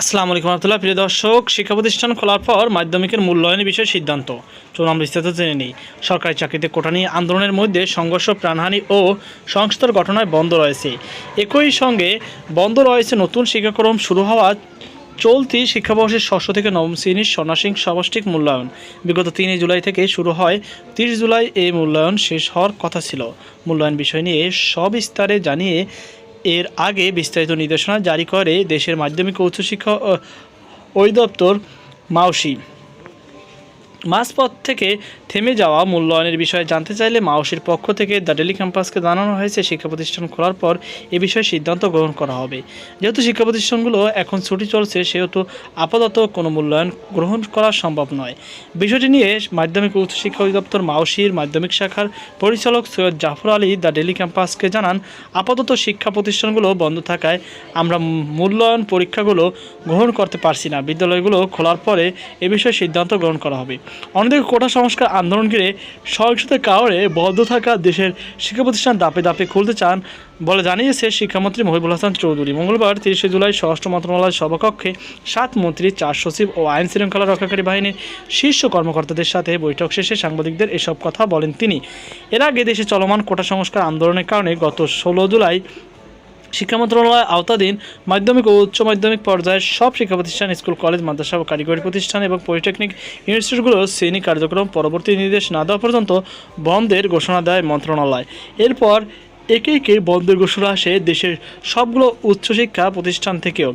আসসালামু আলাইকুম রহমতুল্লাহ, প্রিয় দর্শক শিক্ষা প্রতিষ্ঠান খোলার পর মাধ্যমিকের মূল্যায়নের বিষয়ে সিদ্ধান্ত। চলুন আমরা বিস্তারিত জেনে নিই। সরকারি চাকরিতে কোটা নিয়ে আন্দোলনের মধ্যে সংঘর্ষ, প্রাণহানি ও সংস্থার ঘটনায় বন্ধ রয়েছে। একই সঙ্গে বন্ধ রয়েছে নতুন শিক্ষাক্রম শুরু হওয়া চলতি শিক্ষাবর্ষের ষষ্ঠ থেকে নবম শ্রেণির সন্ন্যাসিক সমষ্টিক মূল্যায়ন। বিগত তিনই জুলাই থেকে শুরু হয় তিরিশ জুলাই এই মূল্যায়ন শেষ হওয়ার কথা ছিল। মূল্যায়ন বিষয় নিয়ে সবিস্তারে জানিয়ে এর আগে বিস্তারিত নির্দেশনা জারি করে দেশের মাধ্যমিক উচ্চশিক্ষা ওই দপ্তর মাউসি মাঝপথ থেকে থেমে যাওয়া মূল্যায়নের বিষয়ে জানতে চাইলে মাওসির পক্ষ থেকে দ্য ডেলি ক্যাম্পাসকে জানানো হয়েছে। শিক্ষা প্রতিষ্ঠান খোলার পর এ বিষয়ে সিদ্ধান্ত গ্রহণ করা হবে। যেহেতু শিক্ষা প্রতিষ্ঠানগুলো এখন ছুটি চলছে, সেহেতু আপাতত কোনো মূল্যায়ন গ্রহণ করা সম্ভব নয়। বিষয়টি নিয়ে মাধ্যমিক উচ্চশিক্ষা অধিদপ্তর মাওসির মাধ্যমিক শাখার পরিচালক সৈয়দ জাফর আলী দ্য ডেলি ক্যাম্পাসকে জানান, আপাতত শিক্ষা প্রতিষ্ঠানগুলো বন্ধ থাকায় আমরা মূল্যায়ন পরীক্ষাগুলো গ্রহণ করতে পারছি না। বিদ্যালয়গুলো খোলার পরে এ বিষয়ে সিদ্ধান্ত গ্রহণ করা হবে। অন্যদিকে কোটা সংস্কার আন্দোলন ঘিরে সহিংসতার কারণে বদ্ধ থাকা দেশের শিক্ষা প্রতিষ্ঠান দাপে দাপে খুলতে চান বলে জানিয়েছে শিক্ষামন্ত্রী মহিবুল হাসান চৌধুরী। মঙ্গলবার তিরিশে জুলাই স্বরাষ্ট্র মন্ত্রণালয়ের সভাকক্ষে সাত মন্ত্রী, চার সচিব ও আইন শৃঙ্খলা রক্ষাকারী বাহিনীর শীর্ষ কর্মকর্তাদের সাথে বৈঠক শেষে সাংবাদিকদের এসব কথা বলেন তিনি। এর আগে দেশে চলমান কোটা সংস্কার আন্দোলনের কারণে গত ষোলো জুলাই শিক্ষা মন্ত্রণালয়, আওতাধীন মাধ্যমিক ও উচ্চ মাধ্যমিক পর্যায়ের সব শিক্ষা প্রতিষ্ঠান স্কুল, কলেজ, মাদ্রাসা ও কারিগরি প্রতিষ্ঠান এবং পলিটেকনিক ইনস্টিটিউটগুলোর শ্রেণি কার্যক্রম পরবর্তী নির্দেশ না দেওয়া পর্যন্ত বন্ধের ঘোষণা দেয় মন্ত্রণালয়। এরপর একে একে বন্ধের ঘোষণা আসে দেশের সবগুলো উচ্চশিক্ষা প্রতিষ্ঠান থেকেও।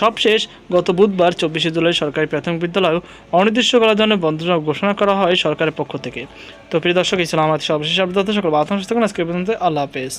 সবশেষ গত বুধবার চব্বিশে জুলাই সরকারি প্রাথমিক বিদ্যালয় অনির্দিষ্টকালের জন্য বন্ধ ঘোষণা করা হয় সরকারের পক্ষ থেকে। তো প্রিয় দর্শক ইসলাম আমাদের সর্বশেষ আপডেট। সকল বাতাংশ আজকে পর্যন্ত আল্লাহ হাফেজ।